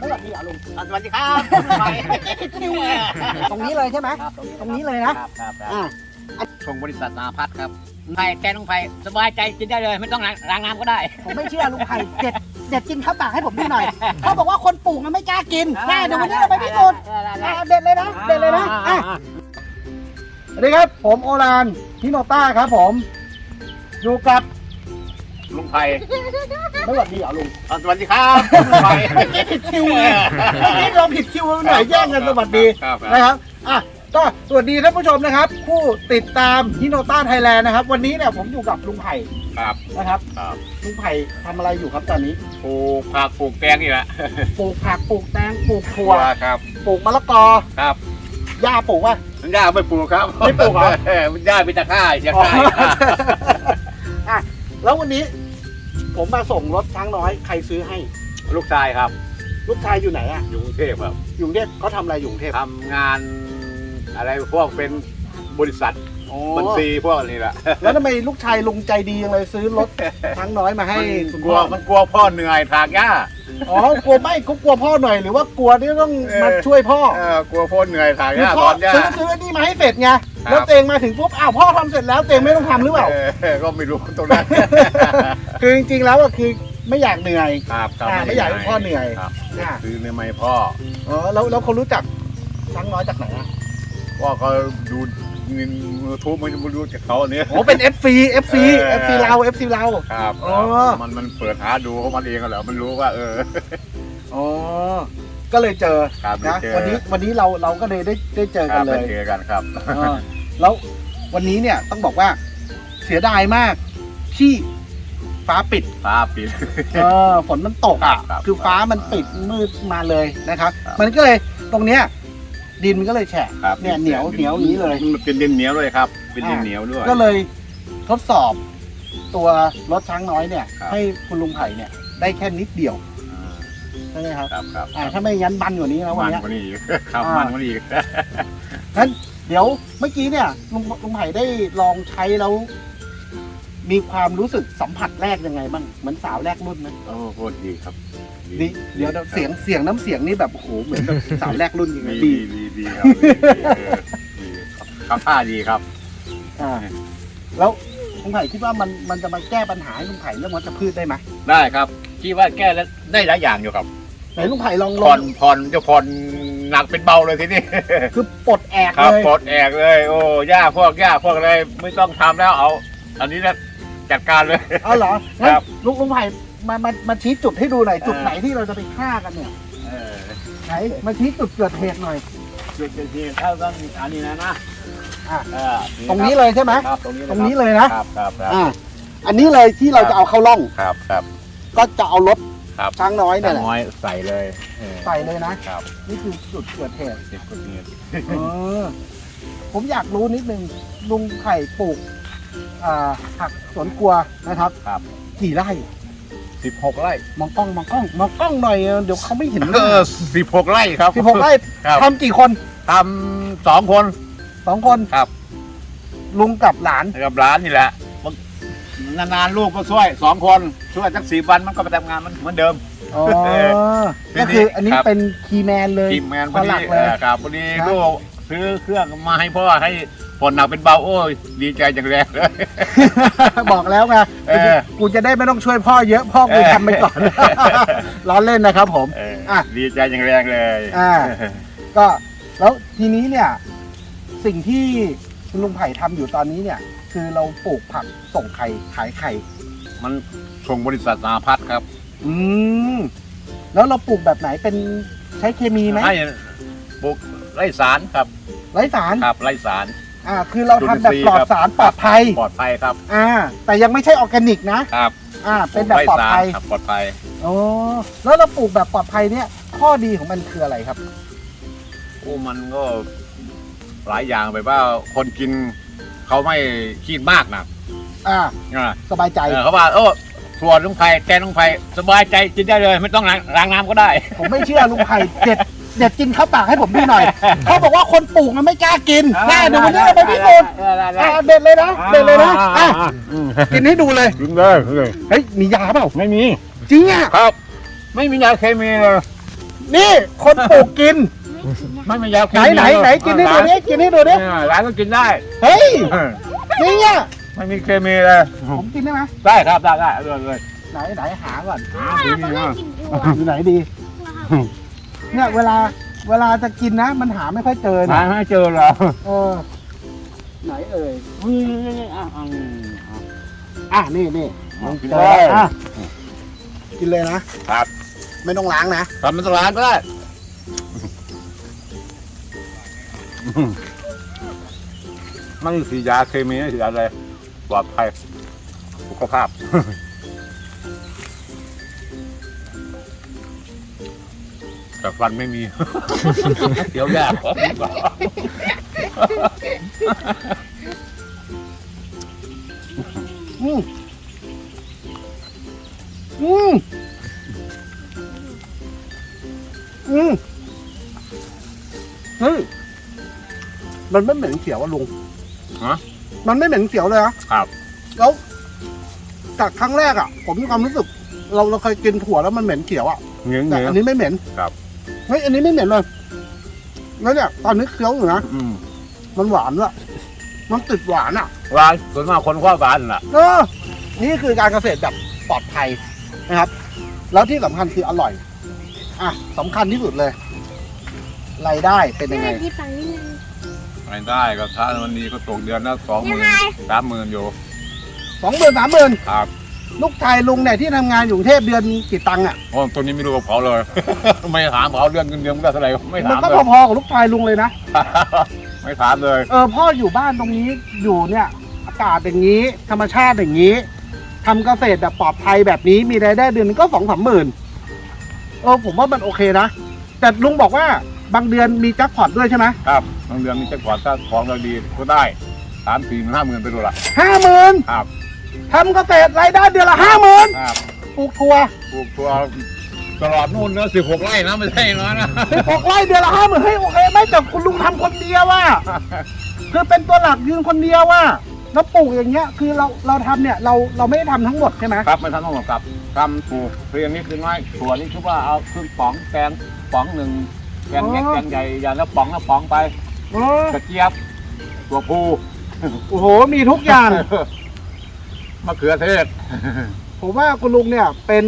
ไม่หวัดดีเหรอลุงสวัสดีครับลุงไผ่ตรงนี้เลยใช่ไหมครับตรงนี้เลยนะ ครับครับครับอ่าส่งบริษัทนาพัฒน์ครับลุงไผ่แกลุงไผ่สบายใจกินได้เลย ไม่ต้องล้างน้ำก็ได้ ผมไม่เชื่อลุงไผ่เด็ดเด็ดกินข้าวปากให้ผมดูหน่อย เขาบอกว่าคนปลูกมันไม่กล้ากินแน่เดี๋ยววันนี้เราไปพิสูจน์อ่าเด็ดเลยนะ เด็ดเลยนะอะ สวัสดีครับ ผมโอรานพิโนต้าครับผม อยู่กับ ลุงไผ่ไม่หวัดดีเหรอลุงสวัสดีครับลุงไผ่ผิดคิวไงเมื่อกี้เราผิดคิวหน่อยแย่งกันสวัสดีครับ นะครับอะก็สวัสดีท่านผู้ชมนะครับ ผู้ติดตามฮิโนต้าไทยแลนด์นะครับ วันนี้เนี่ยผมอยู่กับลุงไผ่ครับนะครับครับลุงไผ่ทำอะไรอยู่ครับตอนนี้ปลูกผักปลูกแตงนี่แหละปลูกผักปลูกแตงปลูกถั่วครับ ปลูกมะละกอครับหญ้าปลูกป่ะ มันย่าไม่ปลูกครับไม่ปลูกเหรอมันย่าเป็นตะข่ายจะอ๋อข่ายอะ แล้ววันนี้ ผมมาส่งรถช้างน้อย ใครซื้อให้ ลูกชายครับลูกชายอยู่ไหนอะอยู่กรุงเทพครับอยู่กรุงเทพเขาทำอะไรอยู่กรุงเทพทำงานอะไรพวกเป็นบริษัทอ๋อบัญชีพวกนี้แหละแล้วทำไมลูกชายลุงใจดียังเลยซื้อรถช้างน้อยมาให้มันคุณกลัพ่วอมันกลัวพ่อเหนื่อยถากหญ้า อ๋อกลัวไม่เขากลัวพ่อหน่อยหรือว่ากลัวที่ต้องมาเออช่วยพ่อเออกลัวพ่อเหนื่อยถากหคือญ้าพ่ตออนหญ้าซื้อซื้ออันนี้มาให้เสร็จไงครับ แล้วเตงมาถึงปุ๊บอ้าวพ่อทำเสร็จแล้วเตงไม่ต้องทำหรือเปล่าเออก็ไม่รู้ตรงนั้นคือจริงๆแล้วอะคือไม่อยากเหนื่อย ครับครับอ่าไม่อยากให้พ่อเหนื่อยครับอ่า ซื้อในไม้พ่อ อ๋อแล้วแล้วเขารู้จักช้างน้อยจากไหนอะ พ่อก็ดู มือทูบมันจะมาดูจากเขาอันนี้โอ้เป็น FC FC เออ FC เรา FC เรา ครับอ๋อ มันมันเปิดหาดูของมันเองก็แล้วมันรู้ว่า เออ อ๋อ ก็เลยเจอครับนะได้เจอ วันนี้วันนี้เราเราก็เลยได้ได้เจอคกัรันบเลได้ยเจอกันครับ เออแล้ววันนี้เนี่ยต้องบอกว่าเสียดายมากที่ฟ้าปิด ฟ้าปิด เออฝนมันตกอะครับคือฟ้ามันปิดมืดมาเลยนะครับ ครับ มันก็เลยตรงเนี้ย ดินมันก็เลยแฉะครับเนี่ยเหนียวเหนียวอย่างนี้เลย มันเป็นดินเหนียวเลยครับ เป็นดินเหนียวด้วย ก็เลยทดสอบตัวรถช้างน้อยเนี่ย ครับ ให้คุณลุงไผ่เนี่ยได้แค่นิดเดียวอ่าใช่ไหมครับครับครับอ่าถ้าไม่งั้นบันกว่านี้นะวันมันเนี้ย กว่านี้อีกครับอ่ามั มันกว่านี้อีกงั้นเดี๋ยวเมื่อกี้เนี่ยลุงลุงไผ่ได้ลองใช้แล้ว มีความรู้สึกสัมผัสแรกยังไงบ้างเหมือนสาวแรกรุ่นไหมโอ้โคตรดีครับดีเดี๋ยวเสียงเสียงน้ำเสียงนี่แบบโอ้โหเหมือนแบบสาวแรกรุ่นจริงดีๆดีดี ดีดีครับดีดีเออดีครับทำท่าดีครับอ่าแล้วลุงไผ่คิดว่ามันมันจะมาแก้ปัญหาให้ลุงไผ่เรื่องวัชพืชได้ไหมได้ครับคิดว่าแก้แล้วได้หลายอย่างอยู่ครับไหนลุงไผ่ลองลผ่อองนผ่อนจะผ่อนหนักเป็นเบาเลยทีนี้ คือปลดแอกครับเลยปลดแอกเลย โอ้ย่าพวกย่าพวกอะไรไม่ต้องทำแล้วเอา อันนี้นะจัดการเลย เอาเหรองั้นครับลุงลุงไผ่มามามาชี้จุดให้ดูหน่อยเออจุดไหนที่เราจะไปฆ่ากันเนี่ยเออไหนมาชี้จุดเกิดเหตุหน่อย จุดเกิดเหตุถ้าต้องอันนี้นะนะอะเออตรงนี้เลยใช่ไหม ครับตรงนี้ตรงนี้เลยนะ ครับครับครับ อ่า อันนี้เลยที่เราจะเอาเข้าร่อง ครับครับ ก็จะเอารถครับ ช้างน้อยเนี่ยแหละ น้อยใส่เลยเออใส่เลยนะ ครับนี่คือจุดเกิดเหตุเจ็บกดเหตุเออผมอยากรู้นิดนึงลุงไข่ปลูกอ่าผักสวนครัวนะครับ ครับกี่ไร่ สิบหกไร่มองกล้องมองกล้องมองกล้องหน่อยเดี๋ยวเขาไม่เห็นเออสิบหกไร่ครับสิบหกไร่ครับทำกี่คนทำสองคนสองคนครับ ลุงกับหลานกับร้านนี่แหละนานๆลูกก็ช่วยสองคนช่วยสักสี่วันมันก็ไปทำงานมันเหมือนเดิมอ๋อเออก็คืออันนี้ครับเป็นคีย์แมนเลยทีมงานพข้ออดีหลักเลยเออครับพอดีครับลูกซื้อเครื่องมาให้พ่อให้ ผ่อนหนักเป็นเบาโอ้ยดีใจจังเลยเลย บอกแล้วไงเออ กูจะได้ไม่ต้องช่วยพ่อเยอะพ่อกูเออทำไปก่อน ล้อเล่นนะครับผม เอออะดีใจอย่างแรงเลยอ่า ก็แล้วทีนี้เนี่ยสิ่งที่คุณลุงไผ่ทำอยู่ตอนนี้เนี่ย คือเราปลูกผักส่งไข่ขายไข่ มันส่งบริษัทนาพัฒน์ครับอืมแล้วเราปลูกแบบไหนเป็นใช้เคมีไหมให้ปลูกไร่สารครับไร้สารครับไร่สาร อ่าคือเราทำแบบจุลินทรีย์ปลอดครับสารปลอดภัยปลอดภัยครับอ่าแต่ยังไม่ใช่ออร์แกนิกนะครับอ่าเป็นแบบปลอดภัยไร่สารครับปลอดภัยโอ้แล้วเราปลูกแบบปลอดภัยเนี่ย ข้อดีของมันคืออะไรครับโอ้มันก็หลายอย่างแบบว่าคนกินเขาไม่คิดมากนะอ่าอ่าสบายใจเออเขาว่าโอ้ส่วนลุงไผ่แกงลุงไผ่สบายใจกินได้เลย ไม่ต้องล้างล้างน้ำก็ได้ ผมไม่เชื่อลุงไผ่เด็ด เด็ดกินข้าวปากให้ผมดูหน่อย เขาบอกว่าคนปลูกมันไม่กล้ากินแน่เดี๋ยววันนี้เราไปพิสูจน์อ่าเด็ดเลยนะเด็ดเลยนะอะกินให้ดูเลยกินได้เลยเฮ้ยมียาเปล่าไม่มีจริงอะครับ ไม่มียาเคมีเลยนี่คนปลูกกิน ไม่มียาเคไหนมีไหนไหนกินให้ดูดิกินให้ดูดิเนี่ยร้านก็กินได้เฮ้ยนี่เนี่ยไม่มีเคมีเลยผมกินได้ไหมได้ครับได้ได้เลยเลยไหนไหนหาก่อนดีมากอยู่ไหนดี เนี่ยเวลาเวลาจะกินนะ มันหาไม่ค่อยเจอหานะไม่เจอเหรอเออ ไหนเอ่ยอืมอะอะอะนี่นี่อะกินเจได้ออะกินเลยนะครับ ไม่ต้องล้างนะทำมันตลาดก็ได้ไม่มีสียาเคมีไม่สีอะไรปลอดภัยสุขภาพ แต่ฟันไม่มี เดี๋ยวยากอืมอืมอืมเฮ้ยมันไม่เหม็นเขียวอะลุงฮะ มันไม่เหม็นเขียวเลยนะครับ แล้วจากครั้งแรกอะผมมีความรู้สึก เราเราเคยกินถั่วแล้วมันเหม็นเขียวอะเงี้ยแต่เงี้ยอันนี้ไม่เหม็น ครับ เฮ้ยอันนี้ไม่เหม็นเลยแล้วเนี่ยตอนนี้เคี้ยวอยู่นะอืมมันหวานด้วยมันติดหวานอะวานส่วนมากคนคว้าบานน่ะเออนี่คือการเกษตรแบบปลอดภัยนะครับ แล้วที่สำคัญคืออร่อย อะสำคัญที่สุดเลยรายได้เป็นยังไง ที่ฝั่งนี้นึงไม่ได้ก็ถ้ามันดีก็ตกเดือนละสองหมื่นสามหมื่นอยู่สองหมื่นสามหมื่นครับ ลูกชายลุงเนี่ยที่ทำงานอยู่กรุงเทพเดือนกี่ตังค์อะโอ้ตัวนี้ไม่รู้กับเขาเลย ไม่ถามเขาเรื่องเงินเดือนมันได้เท่าไหร่ไม่มันถามก็เลย พอๆกับลูกชายลุงเลยนะ ไม่ถามเลยเออพ่ออยู่บ้านตรงนี้อยู่เนี่ยอากาศอย่างนี้ ธรรมชาติอย่างนี้ทำเกษตรแบบปลอดภัยแบบนี้มีรายได้เดือนนึงก็สองสามหมื่นเออผมว่ามันโอเคนะ แต่ลุงบอกว่าบางเดือนมีแจ็คพอตด้วยใช่ไหมครับบางเดือนมีแจ็คพอตถ้าของเราดีก็ได้สามสี่ห้าหมื่นไปดูละห้าหมื่นครับ ทำเกษตรรายได้เดือนละห้าหมื่นครับปลูกถั่วปลูกตัวตลอดนู่นเนอะสิบหกไร่นะไม่ใช่น้อยนะสิบหกไร่เดือนละห้าหมื่นเฮ้ยโอเคไหมแต่คุณลุงทำคนเดียวว่า คือเป็นตัวหลักยืนคนเดียวว่าแล้วปลูกอย่างเงี้ยคือเราเราทำเนี่ยเราเราไม่ได้ทำทั้งหมดใช่ไหมครับไม่ทำต้องหมดครับทำปลูกเพียงนิดน้อยถั่วนี่คือว่าเอาครึ่งป๋องแกงป๋องหนึ่งแกงเล็กแกงใหญ่อย่างละป๋องละป๋องไปเออกระเจี๊ยบตัวผู้โอ้โหมีทุกอย่าง มะเขือเทศ ผมว่าคุณลุงเนี่ยเป็น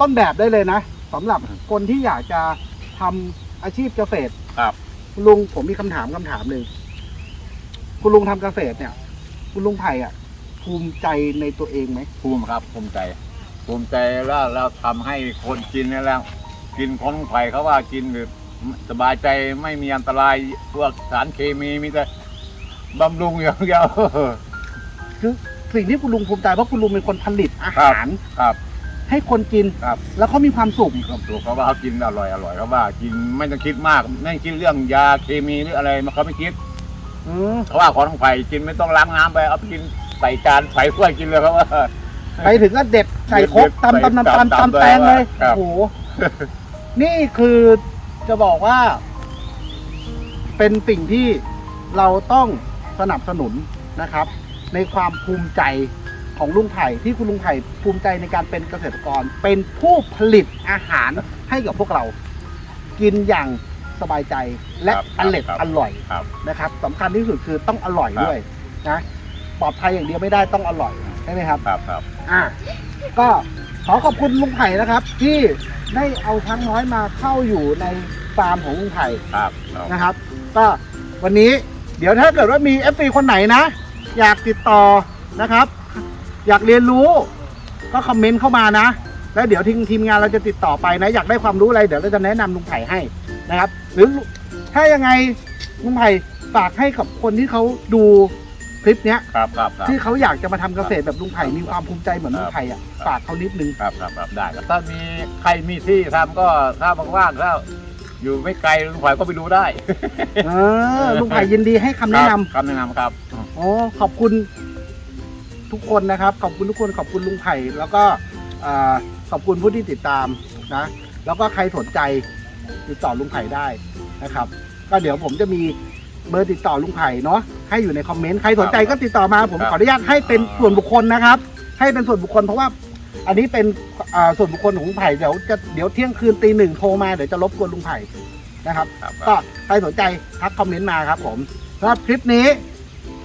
ต้นแบบได้เลยนะสำหรับคนที่อยากจะทำอาชีพเกษตรครับ คุณลุงผมมีคำถามคำถามหนึ่งคุณลุงทำเกษตรเนี่ย คุณลุงไผ่อะภูมิใจในตัวเองไหมภูมิครับภูมิใจ ภูมิใจแล้วเราทำให้คนกินเนี่ยแล้ว กินของไผ่เขาว่ากินแบบสบายใจไม่มีอันตรายพวกสารเคมีมีแต่บำรุงอย่างเดียว คือ สิ่งที่คุณลุงภูมิใจเพราะคุณลุงเป็นคนผลิตอาหาร ครับ ให้คนกิน ครับ แล้วเขามีความสุขมีความสุขเขาว่าเขากินอร่อยอร่อยเขาว่ากินไม่ต้องคิดมากไม่คิดเรื่องยาเคมีหรืออะไรมาเขาไม่คิดเออเขาว่าของไผ่กินไม่ต้องล้างน้ำไปเอาไปกินใส่จานใส่ถ้วยกินเลยเขาว่า ไปถึงก็เด็ดใส่ครกเด็ดตำตำตำตำตำตำแตงเลยครับ โอ้โหนี่คือจะบอกว่า เป็นสิ่งที่เราต้องสนับสนุนนะครับ ในความภูมิใจของลุงไผ่ที่คุณลุงไผ่ภูมิใจในการเป็นเกษตรกร เป็นผู้ผลิตอาหารให้กับพวกเรา กินอย่างสบายใจและครับอร่อยครับอร่อยครับ นะครับสำคัญที่สุดคือต้องอร่อยครับด้วยนะปลอดภัยอย่างเดียวไม่ได้ต้องอร่อยใช่ไหมครับ ครับครับ อะก็ขอขอบคุณลุงไผ่นะครับ ที่ได้เอาช้างน้อยมาเข้าอยู่ในฟาร์มของลุงไผ่ครับครับนะครับ ก็วันนี้เดี๋ยวถ้าเกิดว่ามี f อคนไหนนะ อยากติดต่อนะครับ อยากเรียนรู้ก็คอมเมนต์เข้ามานะ แล้วเดี๋ยวทีมทีมงานเราจะติดต่อไปนะ อยากได้ความรู้อะไรเดี๋ยวเราจะแนะนำลุงไผ่ให้นะครับ หรือถ้ายังไงลุงไผ่ฝากให้กับคนที่เขาดูคลิปเนี้ย ครับครับครับ ที่เขาอยากจะมาทำเกษตรแบบลุงไผ่มีความภูมิใจเหมือนลุงไผ่อะฝากเขานิดนึง ครับครับครับได้ครับถ้ามีใครมีที่ทำก็ถ้าว่างๆถ้าอยู่ไม่ไกลลุงไผ่ก็ไปดูได้เออลุงไผ่ยินดีให้คำแนะนำ ครับคำแนะนำครับ โอ้ขอบคุณทุกคนนะครับ ขอบคุณทุกคนขอบคุณลุงไผ่แล้วก็อ่าขอบคุณผู้ที่ติดตามนะ แล้วก็ใครสนใจติดต่อลุงไผ่ได้นะครับ ก็เดี๋ยวผมจะมีเบอร์ติดต่อลุงไผ่เนาะให้อยู่ในคอมเมนต์ใครสนใจก็ติดต่อมา ผมครับขออนุญาตให้เป็นส่วนบุคคลนะครับ ให้เป็นส่วนบุคคลเพราะว่า อันนี้เป็นอ่าส่วนบุคคลของลุงไผ่เดี๋ยวจะเดี๋ยวเที่ยงคืนตีหนึ่งโทรมาเดี๋ยวจะรบกวนลุงไผ่นะครับครับก็ใครสนใจทักคอมเมนต์มาครับ ผมสำหรับคลิปนี้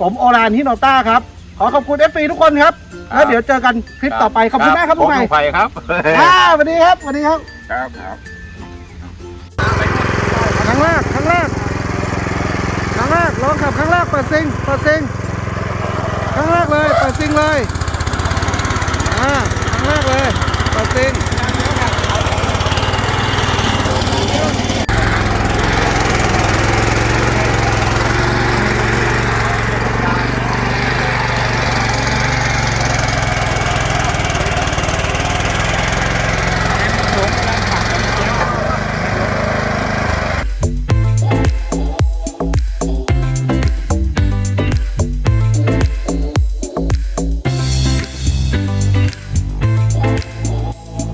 ผมโอรานฮิโนต้าครับ ขอขอบคุณเอฟซีทุกคนครับแล้วเดี๋ยวเจอกันคลิปต่อไป ขอบคุณมากครับผลุมงใหม่ลุงไผ่ครับอ่าสวัสดีครับสวัสดีครับครับครับครั้งแรกครั้งแรกครั้งแรกลองขับครั้งแรกเปิดซิงเปิดซิงครั้งแรกเลยเปิดซิงเลยอ่า